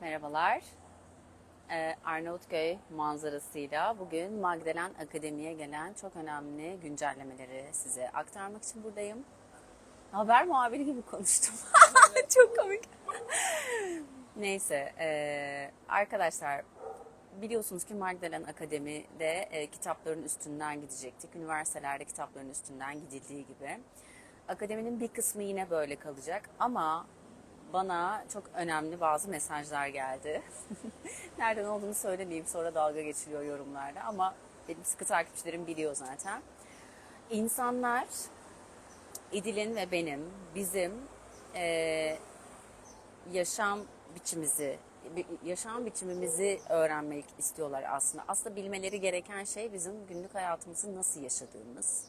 Merhabalar. Ee, Arnavutköy manzarasıyla bugün Magdalen Akademi'ye gelen çok önemli güncellemeleri size aktarmak için buradayım. Haber muhabiri gibi konuştum. çok komik. Neyse, ee, arkadaşlar biliyorsunuz ki Magdalen Akademi'de e, kitapların üstünden gidecektik. Üniversitelerde kitapların üstünden gidildiği gibi. Akademinin bir kısmı yine böyle kalacak ama bana çok önemli bazı mesajlar geldi. Nereden olduğunu söylemeyeyim sonra dalga geçiliyor yorumlarda ama benim sıkı takipçilerim biliyor zaten. İnsanlar İdil'in ve benim, bizim eee, yaşam biçimimizi, bi- yaşam biçimimizi öğrenmek istiyorlar aslında. Aslında bilmeleri gereken şey bizim günlük hayatımızı nasıl yaşadığımız.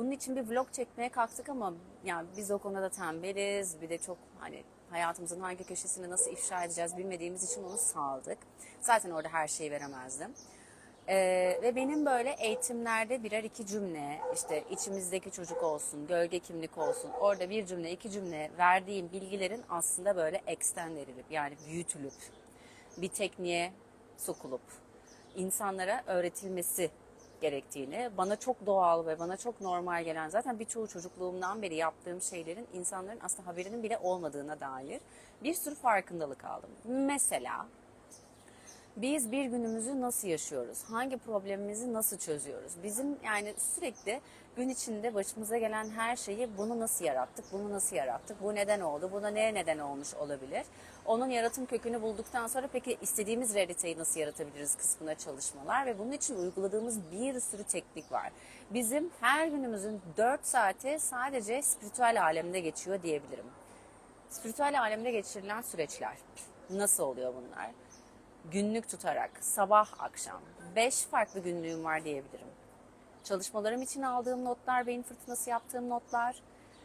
Bunun için bir vlog çekmeye kalktık ama yani biz o konuda tembeliz. Bir de çok hani hayatımızın hangi köşesini nasıl ifşa edeceğiz bilmediğimiz için onu saldık. Zaten orada her şeyi veremezdim. Ee, ve benim böyle eğitimlerde birer iki cümle işte içimizdeki çocuk olsun, gölge kimlik olsun orada bir cümle iki cümle verdiğim bilgilerin aslında böyle extend edilip yani büyütülüp bir tekniğe sokulup insanlara öğretilmesi gerektiğini, bana çok doğal ve bana çok normal gelen zaten birçoğu çocukluğumdan beri yaptığım şeylerin insanların aslında haberinin bile olmadığına dair bir sürü farkındalık aldım. Mesela biz bir günümüzü nasıl yaşıyoruz? Hangi problemimizi nasıl çözüyoruz? Bizim yani sürekli gün içinde başımıza gelen her şeyi bunu nasıl yarattık? Bunu nasıl yarattık? Bu neden oldu? Buna neye neden olmuş olabilir? Onun yaratım kökünü bulduktan sonra peki istediğimiz realiteyi nasıl yaratabiliriz kısmına çalışmalar ve bunun için uyguladığımız bir sürü teknik var. Bizim her günümüzün 4 saati sadece spiritüel alemde geçiyor diyebilirim. Spiritüel alemde geçirilen süreçler. Nasıl oluyor bunlar? Günlük tutarak sabah akşam 5 farklı günlüğüm var diyebilirim. Çalışmalarım için aldığım notlar, beyin fırtınası yaptığım notlar,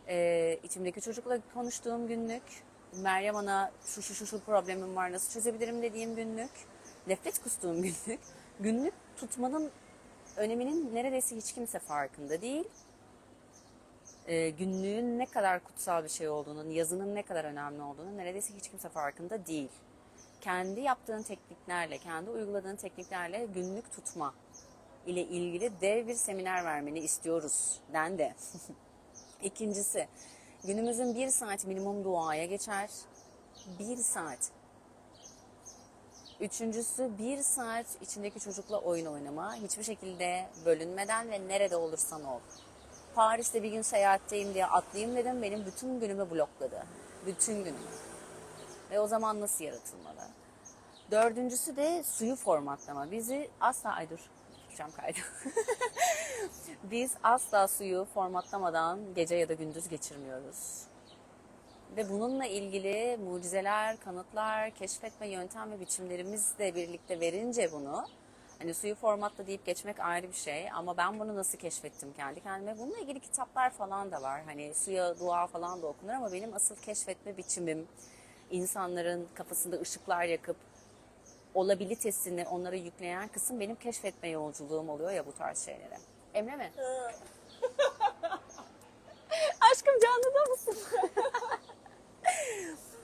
e, içimdeki çocukla konuştuğum günlük, Meryem Ana şu şu şu problemim var nasıl çözebilirim dediğim günlük, nefret kustuğum günlük. Günlük tutmanın öneminin neredeyse hiç kimse farkında değil. E, günlüğün ne kadar kutsal bir şey olduğunun, yazının ne kadar önemli olduğunu neredeyse hiç kimse farkında değil kendi yaptığın tekniklerle, kendi uyguladığın tekniklerle günlük tutma ile ilgili dev bir seminer vermeni istiyoruz dendi. İkincisi, günümüzün bir saat minimum duaya geçer. Bir saat. Üçüncüsü bir saat içindeki çocukla oyun oynama. Hiçbir şekilde bölünmeden ve nerede olursan ol. Paris'te bir gün seyahatteyim diye atlayayım dedim. Benim bütün günümü blokladı. Bütün günümü. Ve o zaman nasıl yaratılmalı? Dördüncüsü de suyu formatlama. Bizi asla ay dur fikrim kaydı. Biz asla suyu formatlamadan gece ya da gündüz geçirmiyoruz. Ve bununla ilgili mucizeler, kanıtlar, keşfetme yöntem ve biçimlerimizle birlikte verince bunu Hani suyu formatla deyip geçmek ayrı bir şey ama ben bunu nasıl keşfettim kendi kendime. Bununla ilgili kitaplar falan da var. Hani suya dua falan da okunur ama benim asıl keşfetme biçimim insanların kafasında ışıklar yakıp olabilitesini onlara yükleyen kısım benim keşfetme yolculuğum oluyor ya bu tarz şeylere. Emre mi? Aşkım canlıda mısın?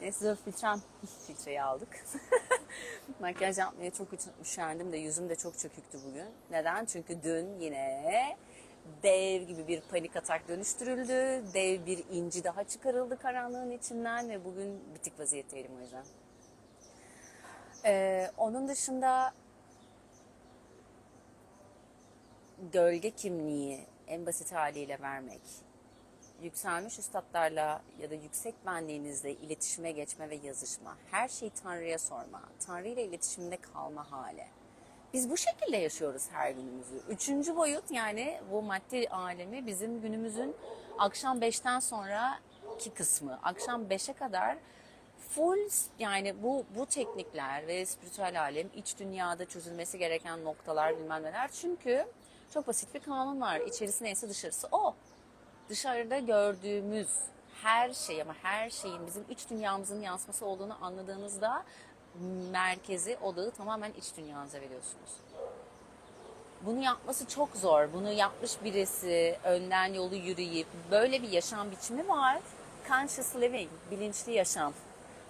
Neyse filtrem. Filtreyi aldık. Makyaj yapmaya çok üşendim de yüzüm de çok çöküktü bugün. Neden? Çünkü dün yine dev gibi bir panik atak dönüştürüldü. Dev bir inci daha çıkarıldı karanlığın içinden ve bugün bitik vaziyetteydim o yüzden. Ee, onun dışında gölge kimliği en basit haliyle vermek, yükselmiş üstadlarla ya da yüksek benliğinizle iletişime geçme ve yazışma, her şeyi Tanrı'ya sorma, Tanrı ile iletişimde kalma hali. Biz bu şekilde yaşıyoruz her günümüzü. Üçüncü boyut yani bu maddi alemi bizim günümüzün akşam 5'ten sonraki kısmı. Akşam 5'e kadar full yani bu bu teknikler ve spiritüel alem iç dünyada çözülmesi gereken noktalar bilmem neler. Çünkü çok basit bir kanun var. İçerisi neyse dışarısı o. Dışarıda gördüğümüz her şey ama her şeyin bizim iç dünyamızın yansıması olduğunu anladığınızda merkezi, odağı tamamen iç dünyanıza veriyorsunuz. Bunu yapması çok zor. Bunu yapmış birisi önden yolu yürüyüp böyle bir yaşam biçimi var. Conscious living, bilinçli yaşam.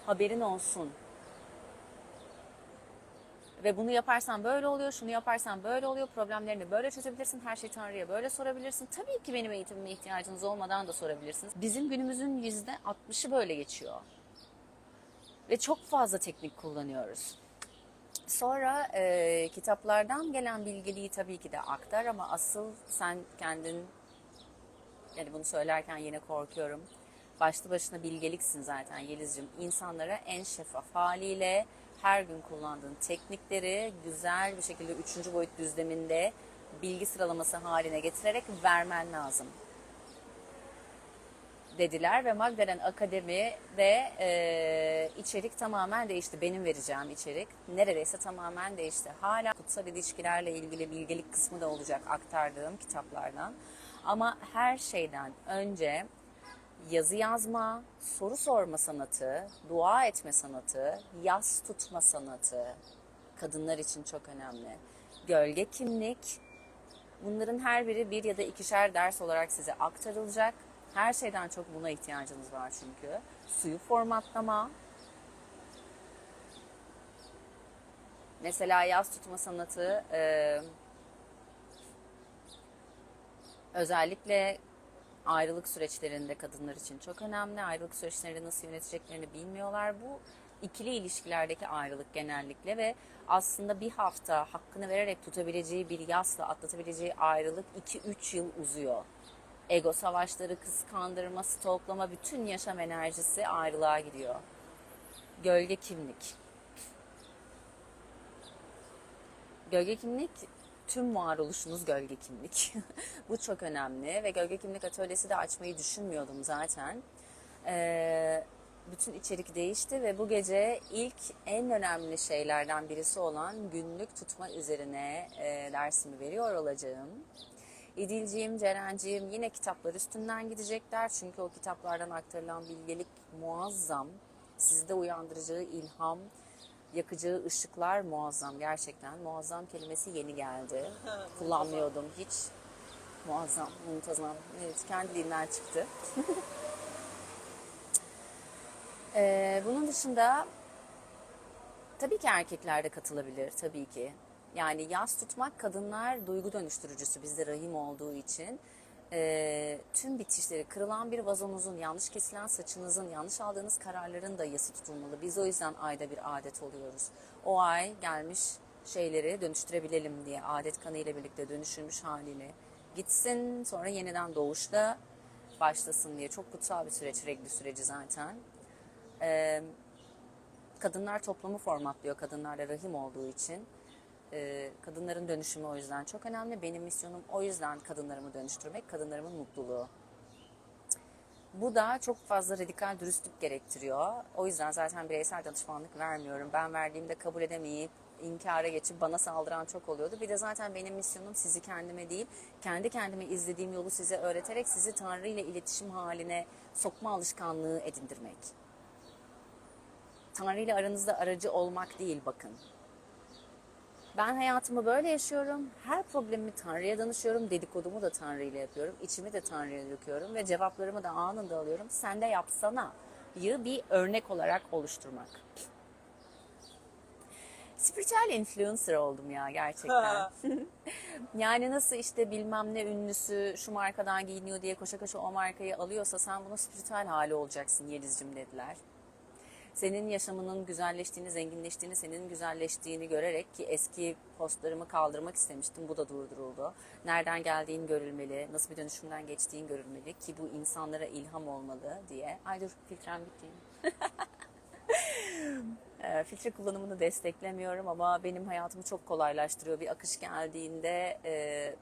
Haberin olsun. Ve bunu yaparsan böyle oluyor, şunu yaparsan böyle oluyor, problemlerini böyle çözebilirsin, her şeyi Tanrı'ya böyle sorabilirsin. Tabii ki benim eğitimime ihtiyacınız olmadan da sorabilirsiniz. Bizim günümüzün yüzde 60'ı böyle geçiyor. Ve çok fazla teknik kullanıyoruz. Sonra e, kitaplardan gelen bilgeliği tabii ki de aktar ama asıl sen kendin yani bunu söylerken yine korkuyorum. Başlı başına bilgeliksin zaten Yeliz'cim. İnsanlara en şeffaf haliyle her gün kullandığın teknikleri güzel bir şekilde üçüncü boyut düzleminde bilgi sıralaması haline getirerek vermen lazım dediler ve Magdalen Akademi'de e, içerik tamamen değişti. Benim vereceğim içerik neredeyse tamamen değişti. Hala kutsal ilişkilerle ilgili bilgelik kısmı da olacak aktardığım kitaplardan. Ama her şeyden önce yazı yazma, soru sorma sanatı, dua etme sanatı, yas tutma sanatı kadınlar için çok önemli. Gölge kimlik, bunların her biri bir ya da ikişer ders olarak size aktarılacak. Her şeyden çok buna ihtiyacınız var çünkü. Suyu formatlama. Mesela yaz tutma sanatı e, özellikle ayrılık süreçlerinde kadınlar için çok önemli. Ayrılık süreçlerini nasıl yöneteceklerini bilmiyorlar. Bu ikili ilişkilerdeki ayrılık genellikle ve aslında bir hafta hakkını vererek tutabileceği bir yasla atlatabileceği ayrılık 2-3 yıl uzuyor. Ego savaşları, kıskandırma, stalklama, bütün yaşam enerjisi ayrılığa gidiyor. Gölge kimlik. Gölge kimlik tüm varoluşunuz gölge kimlik. Bu çok önemli ve gölge kimlik atölyesi de açmayı düşünmüyordum zaten. Ee, bütün içerik değişti ve bu gece ilk en önemli şeylerden birisi olan günlük tutma üzerine e, dersimi veriyor olacağım. İdilciğim, Cerenciğim yine kitaplar üstünden gidecekler. Çünkü o kitaplardan aktarılan bilgelik muazzam. Sizde uyandıracağı ilham, yakacağı ışıklar muazzam gerçekten. Muazzam kelimesi yeni geldi. Kullanmıyordum hiç. Muazzam, muntazam. Evet, kendi dilinden çıktı. ee, bunun dışında tabii ki erkekler de katılabilir tabii ki. Yani yas tutmak kadınlar duygu dönüştürücüsü bizde rahim olduğu için e, tüm bitişleri kırılan bir vazonuzun, yanlış kesilen saçınızın, yanlış aldığınız kararların da yası tutulmalı. Biz o yüzden ayda bir adet oluyoruz. O ay gelmiş şeyleri dönüştürebilelim diye adet kanı ile birlikte dönüşülmüş haliyle gitsin sonra yeniden doğuşta başlasın diye çok kutsal bir süreç regli süreci zaten. Ee, kadınlar toplumu formatlıyor kadınlarla rahim olduğu için. Ee, kadınların dönüşümü o yüzden çok önemli. Benim misyonum o yüzden kadınlarımı dönüştürmek, kadınlarımın mutluluğu. Bu da çok fazla radikal dürüstlük gerektiriyor. O yüzden zaten bireysel danışmanlık vermiyorum. Ben verdiğimde kabul edemeyip inkara geçip bana saldıran çok oluyordu. Bir de zaten benim misyonum sizi kendime değil, kendi kendime izlediğim yolu size öğreterek sizi Tanrı ile iletişim haline sokma alışkanlığı edindirmek. Tanrı ile aranızda aracı olmak değil bakın. Ben hayatımı böyle yaşıyorum. Her problemimi Tanrı'ya danışıyorum. Dedikodumu da Tanrı ile yapıyorum. İçimi de Tanrı'ya döküyorum ve cevaplarımı da anında alıyorum. Sen de yapsana. Yı bir örnek olarak oluşturmak. Spiritüel influencer oldum ya gerçekten. yani nasıl işte bilmem ne ünlüsü şu markadan giyiniyor diye koşa koşa o markayı alıyorsa sen bunun spiritüel hali olacaksın Yeliz'cim dediler senin yaşamının güzelleştiğini, zenginleştiğini, senin güzelleştiğini görerek ki eski postlarımı kaldırmak istemiştim. Bu da durduruldu. Nereden geldiğin görülmeli, nasıl bir dönüşümden geçtiğin görülmeli ki bu insanlara ilham olmalı diye. Ay dur filtrem bitti. E, filtre kullanımını desteklemiyorum ama benim hayatımı çok kolaylaştırıyor. Bir akış geldiğinde e,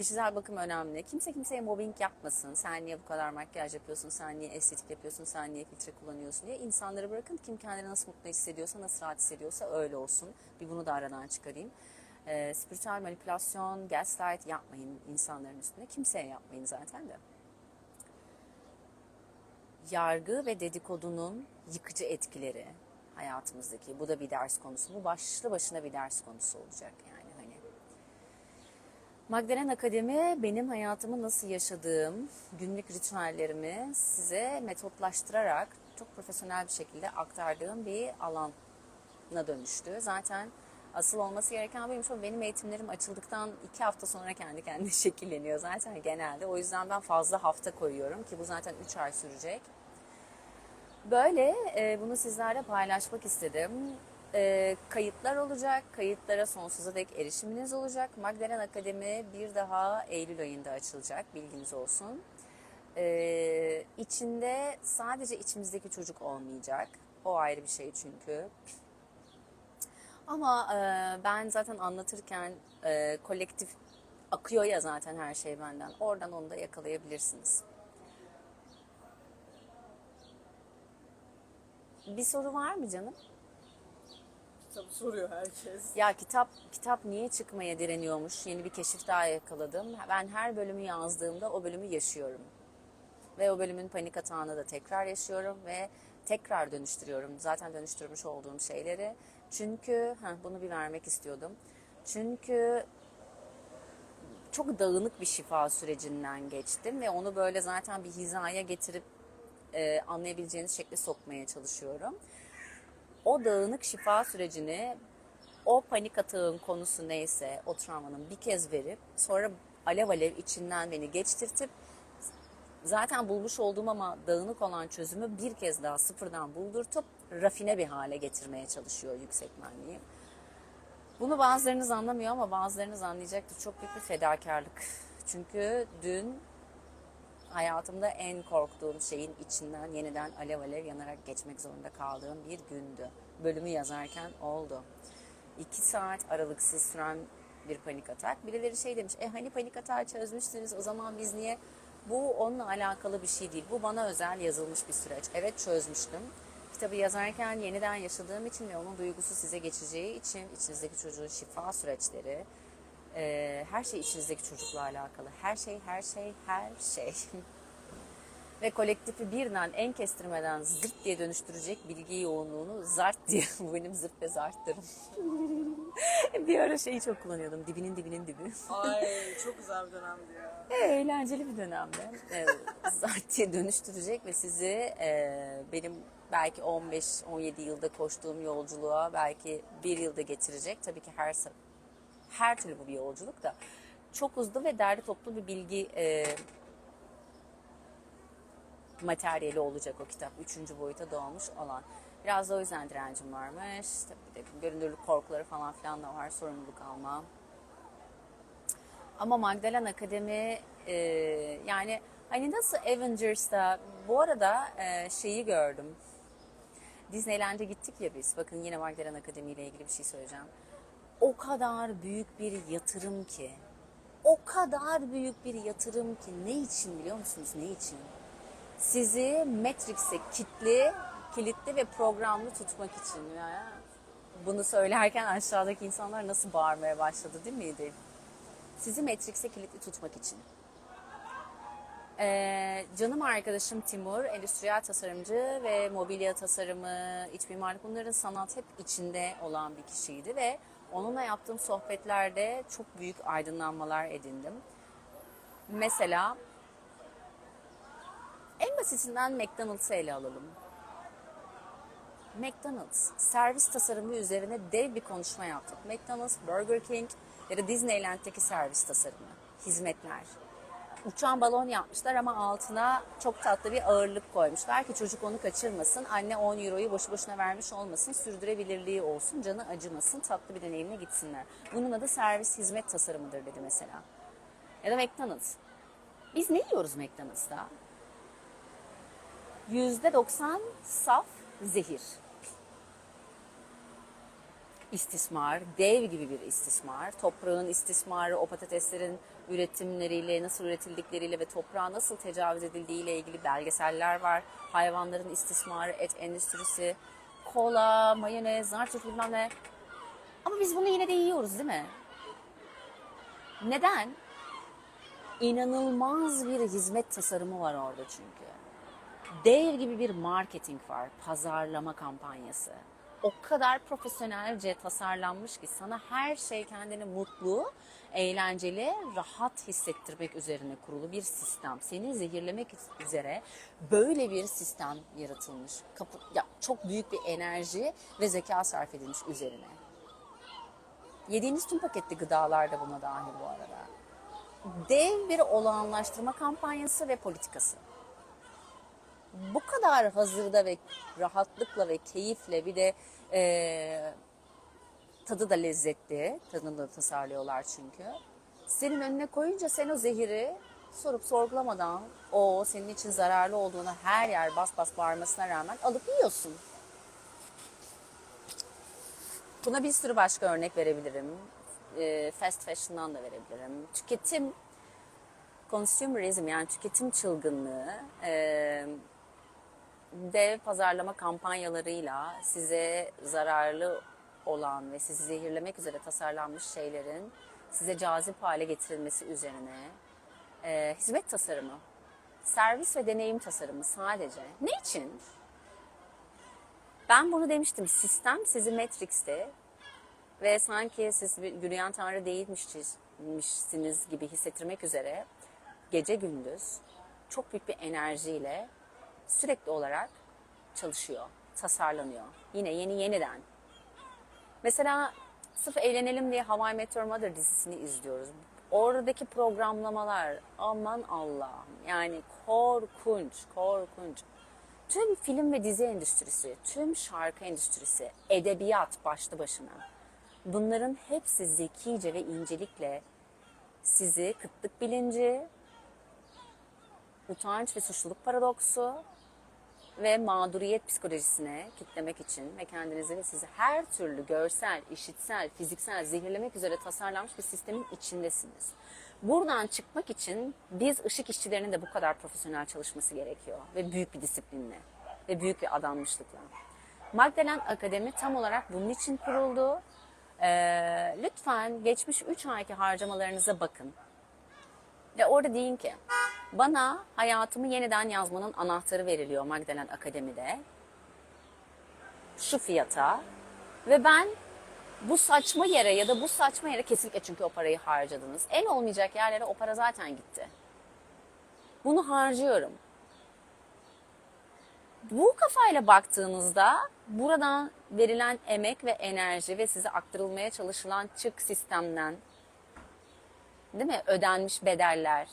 Kişisel bakım önemli. Kimse kimseye mobbing yapmasın. Sen niye bu kadar makyaj yapıyorsun, sen niye estetik yapıyorsun, sen niye filtre kullanıyorsun diye. insanları bırakın kim kendini nasıl mutlu hissediyorsa, nasıl rahat hissediyorsa öyle olsun. Bir bunu da aradan çıkarayım. E, spiritüel manipülasyon, gaslight yapmayın insanların üstüne. Kimseye yapmayın zaten de. Yargı ve dedikodunun yıkıcı etkileri hayatımızdaki. Bu da bir ders konusu. Bu başlı başına bir ders konusu olacak yani. Magdalen Akademi benim hayatımı nasıl yaşadığım, günlük ritüellerimi size metotlaştırarak çok profesyonel bir şekilde aktardığım bir alan. na dönüştü. Zaten asıl olması gereken buymuş ama benim eğitimlerim açıldıktan iki hafta sonra kendi kendine şekilleniyor zaten genelde. O yüzden ben fazla hafta koyuyorum ki bu zaten 3 ay sürecek. Böyle e, bunu sizlerle paylaşmak istedim. E, kayıtlar olacak. Kayıtlara sonsuza dek erişiminiz olacak. Magdalena Akademi bir daha Eylül ayında açılacak. Bilginiz olsun. E, içinde sadece içimizdeki çocuk olmayacak. O ayrı bir şey çünkü. Ama e, ben zaten anlatırken e, kolektif akıyor ya zaten her şey benden. Oradan onu da yakalayabilirsiniz. Bir soru var mı canım? Tabii soruyor herkes. Ya kitap kitap niye çıkmaya direniyormuş? Yeni bir keşif daha yakaladım. Ben her bölümü yazdığımda o bölümü yaşıyorum. Ve o bölümün panik atağını da tekrar yaşıyorum ve tekrar dönüştürüyorum. Zaten dönüştürmüş olduğum şeyleri. Çünkü heh, bunu bir vermek istiyordum. Çünkü çok dağınık bir şifa sürecinden geçtim ve onu böyle zaten bir hizaya getirip e, anlayabileceğiniz şekle sokmaya çalışıyorum. O dağınık şifa sürecini o panik atağın konusu neyse o travmanın bir kez verip sonra alev alev içinden beni geçtirtip zaten bulmuş olduğum ama dağınık olan çözümü bir kez daha sıfırdan buldurtup rafine bir hale getirmeye çalışıyor yüksek benliğim. Bunu bazılarınız anlamıyor ama bazılarınız anlayacaktır. Çok büyük bir fedakarlık. Çünkü dün hayatımda en korktuğum şeyin içinden yeniden alev alev yanarak geçmek zorunda kaldığım bir gündü. Bölümü yazarken oldu. İki saat aralıksız süren bir panik atak. Birileri şey demiş, e hani panik atağı çözmüştünüz o zaman biz niye? Bu onunla alakalı bir şey değil. Bu bana özel yazılmış bir süreç. Evet çözmüştüm. Kitabı yazarken yeniden yaşadığım için ve onun duygusu size geçeceği için içinizdeki çocuğun şifa süreçleri, e, her şey içinizdeki çocukla alakalı. Her şey, her şey, her şey. ve kolektifi birden en kestirmeden zırt diye dönüştürecek bilgi yoğunluğunu zart diye. Bu benim zırt ve zarttırım. bir ara şeyi çok kullanıyordum. Dibinin dibinin dibi. Ay çok güzel bir dönemdi ya. Evet, eğlenceli bir dönemde. Ee, zaten dönüştürecek ve sizi e, benim belki 15-17 yılda koştuğum yolculuğa belki bir yılda getirecek. Tabii ki her her türlü bu bir yolculuk da çok hızlı ve derli toplu bir bilgi e, materyali olacak o kitap. Üçüncü boyuta doğmuş olan. Biraz da o yüzden direncim varmış. Tabii de görünürlük korkuları falan filan da var. Sorumluluk alma. Ama Magdalena Akademi e, yani hani nasıl Avengers'ta bu arada e, şeyi gördüm. Disneyland'e gittik ya biz. Bakın yine Magdalena Akademi ile ilgili bir şey söyleyeceğim. O kadar büyük bir yatırım ki. O kadar büyük bir yatırım ki. Ne için biliyor musunuz? Ne için? Sizi Matrix'e kitli, kilitli ve programlı tutmak için. Ya. Bunu söylerken aşağıdaki insanlar nasıl bağırmaya başladı değil miydi? Sizi Matrix'e kilitli tutmak için. Ee, canım arkadaşım Timur, endüstriyel tasarımcı ve mobilya tasarımı, iç mimarlık bunların sanat hep içinde olan bir kişiydi ve onunla yaptığım sohbetlerde çok büyük aydınlanmalar edindim. Mesela en basitinden McDonald's'ı ele alalım. McDonald's servis tasarımı üzerine dev bir konuşma yaptık. McDonald's, Burger King ya da Disneyland'deki servis tasarımı, hizmetler. Uçan balon yapmışlar ama altına çok tatlı bir ağırlık koymuşlar ki çocuk onu kaçırmasın. Anne 10 euroyu boşu boşuna vermiş olmasın, sürdürebilirliği olsun, canı acımasın, tatlı bir deneyimle gitsinler. Bunun adı servis hizmet tasarımıdır dedi mesela. Ya da McDonald's. Biz ne yiyoruz McDonald's'ta? %90 saf zehir. İstismar, dev gibi bir istismar. Toprağın istismarı, o patateslerin üretimleriyle, nasıl üretildikleriyle ve toprağa nasıl tecavüz edildiğiyle ilgili belgeseller var. Hayvanların istismarı, et endüstrisi, kola, mayonez, zartçuk bilmem ne. Ama biz bunu yine de yiyoruz değil mi? Neden? İnanılmaz bir hizmet tasarımı var orada çünkü dev gibi bir marketing var, pazarlama kampanyası. O kadar profesyonelce tasarlanmış ki sana her şey kendini mutlu, eğlenceli, rahat hissettirmek üzerine kurulu bir sistem. Seni zehirlemek üzere böyle bir sistem yaratılmış. Kapı, ya çok büyük bir enerji ve zeka sarf edilmiş üzerine. Yediğiniz tüm paketli gıdalar da buna dahil bu arada. Dev bir olağanlaştırma kampanyası ve politikası bu kadar hazırda ve rahatlıkla ve keyifle bir de e, tadı da lezzetli. Tadını da tasarlıyorlar çünkü. Senin önüne koyunca sen o zehiri sorup sorgulamadan o senin için zararlı olduğunu her yer bas bas bağırmasına rağmen alıp yiyorsun. Buna bir sürü başka örnek verebilirim. E, fast fashion'dan da verebilirim. Tüketim, consumerism yani tüketim çılgınlığı e, dev pazarlama kampanyalarıyla size zararlı olan ve sizi zehirlemek üzere tasarlanmış şeylerin size cazip hale getirilmesi üzerine e, hizmet tasarımı, servis ve deneyim tasarımı sadece. Ne için? Ben bunu demiştim. Sistem sizi Matrix'te ve sanki siz bir yürüyen tanrı değilmişsiniz gibi hissettirmek üzere gece gündüz çok büyük bir enerjiyle sürekli olarak çalışıyor, tasarlanıyor. Yine yeni yeniden. Mesela sırf eğlenelim diye Hawaii Meteor Mother dizisini izliyoruz. Oradaki programlamalar aman Allah'ım yani korkunç, korkunç. Tüm film ve dizi endüstrisi, tüm şarkı endüstrisi, edebiyat başlı başına. Bunların hepsi zekice ve incelikle sizi kıtlık bilinci, utanç ve suçluluk paradoksu ve mağduriyet psikolojisine kitlemek için ve kendinizi ve sizi her türlü görsel, işitsel, fiziksel zehirlemek üzere tasarlanmış bir sistemin içindesiniz. Buradan çıkmak için biz ışık işçilerinin de bu kadar profesyonel çalışması gerekiyor ve büyük bir disiplinle ve büyük bir adanmışlıkla. Magdalen Akademi tam olarak bunun için kuruldu. Ee, lütfen geçmiş 3 ayki harcamalarınıza bakın. Ve orada deyin ki bana hayatımı yeniden yazmanın anahtarı veriliyor Magdalen Akademi'de. Şu fiyata. Ve ben bu saçma yere ya da bu saçma yere kesinlikle çünkü o parayı harcadınız. En olmayacak yerlere o para zaten gitti. Bunu harcıyorum. Bu kafayla baktığınızda buradan verilen emek ve enerji ve size aktarılmaya çalışılan çık sistemden değil mi? Ödenmiş bedeller,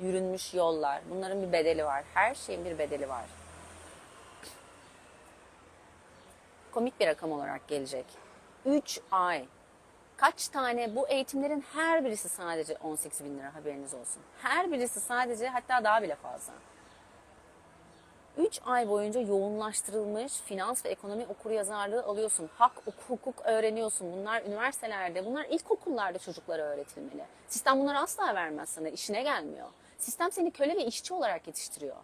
yürünmüş yollar. Bunların bir bedeli var. Her şeyin bir bedeli var. Komik bir rakam olarak gelecek. 3 ay. Kaç tane bu eğitimlerin her birisi sadece 18 bin lira haberiniz olsun. Her birisi sadece hatta daha bile fazla. 3 ay boyunca yoğunlaştırılmış finans ve ekonomi okuryazarlığı alıyorsun. Hak, hukuk öğreniyorsun. Bunlar üniversitelerde, bunlar ilkokullarda çocuklara öğretilmeli. Sistem bunları asla vermez sana, işine gelmiyor. Sistem seni köle ve işçi olarak yetiştiriyor.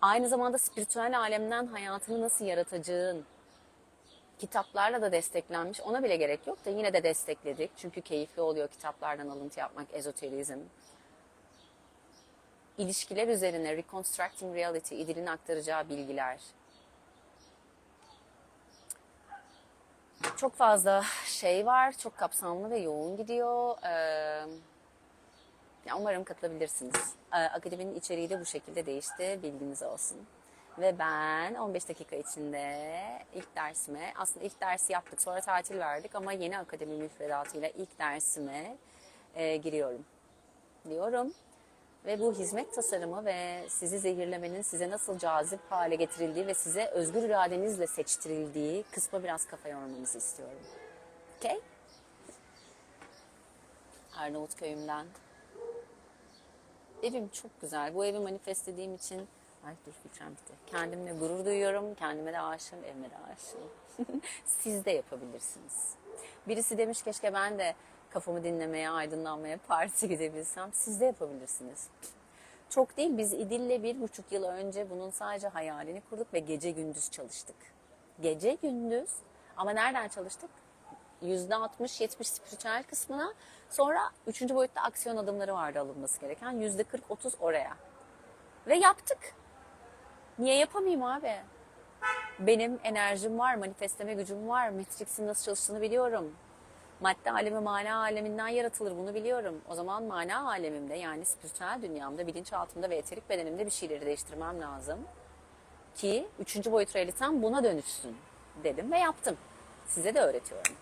Aynı zamanda spiritüel alemden hayatını nasıl yaratacağın, kitaplarla da desteklenmiş. Ona bile gerek yok da yine de destekledik. Çünkü keyifli oluyor kitaplardan alıntı yapmak, ezoterizm ilişkiler üzerine Reconstructing Reality, İdil'in aktaracağı bilgiler. Çok fazla şey var, çok kapsamlı ve yoğun gidiyor. Ee, ya umarım katılabilirsiniz. Ee, akademinin içeriği de bu şekilde değişti, bilginiz olsun. Ve ben 15 dakika içinde ilk dersime, aslında ilk dersi yaptık, sonra tatil verdik ama yeni akademi müfredatıyla ilk dersime e, giriyorum. Diyorum. Ve bu hizmet tasarımı ve sizi zehirlemenin size nasıl cazip hale getirildiği ve size özgür iradenizle seçtirildiği kısma biraz kafa yormanızı istiyorum. Okay? Arnavut köyümden. Evim çok güzel. Bu evi manifestlediğim için Ay dur filtrem bitti. Kendimle gurur duyuyorum. Kendime de aşığım, evime de aşığım. Siz de yapabilirsiniz. Birisi demiş keşke ben de kafamı dinlemeye, aydınlanmaya parti gidebilsem. Siz de yapabilirsiniz. Çok değil biz İdil'le bir buçuk yıl önce bunun sadece hayalini kurduk ve gece gündüz çalıştık. Gece gündüz ama nereden çalıştık? %60-70 spiritüel kısmına sonra üçüncü boyutta aksiyon adımları vardı alınması gereken. %40-30 oraya. Ve yaptık. Niye yapamayayım abi? Benim enerjim var, manifestleme gücüm var, Matrix'in nasıl çalıştığını biliyorum. Madde alemi mana aleminden yaratılır bunu biliyorum. O zaman mana alemimde yani spiritüel dünyamda, bilinçaltımda ve eterik bedenimde bir şeyleri değiştirmem lazım. Ki üçüncü boyut realitem buna dönüşsün dedim ve yaptım. Size de öğretiyorum.